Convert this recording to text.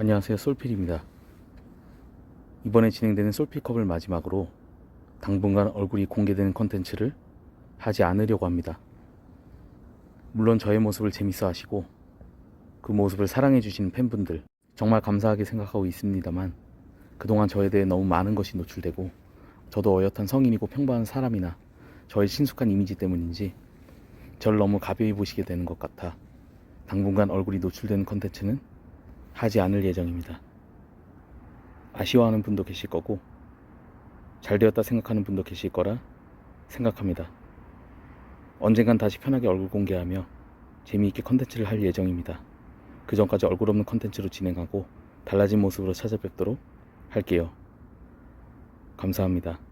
안녕하세요 솔필입니다. 이번에 진행되는 솔필컵을 마지막으로 당분간 얼굴이 공개되는 컨텐츠를 하지 않으려고 합니다. 물론 저의 모습을 재밌어 하시고 그 모습을 사랑해 주시는 팬분들 정말 감사하게 생각하고 있습니다만 그동안 저에 대해 너무 많은 것이 노출되고 저도 어엿한 성인이고 평범한 사람이나 저의 친숙한 이미지 때문인지 저를 너무 가벼이 보시게 되는 것 같아 당분간 얼굴이 노출되는 컨텐츠는 하지 않을 예정입니다. 아쉬워하는 분도 계실 거고 잘 되었다 생각하는 분도 계실 거라 생각합니다. 언젠간 다시 편하게 얼굴 공개하며 재미있게 컨텐츠를 할 예정입니다. 그 전까지 얼굴 없는 컨텐츠로 진행하고 달라진 모습으로 찾아뵙도록 할게요. 감사합니다.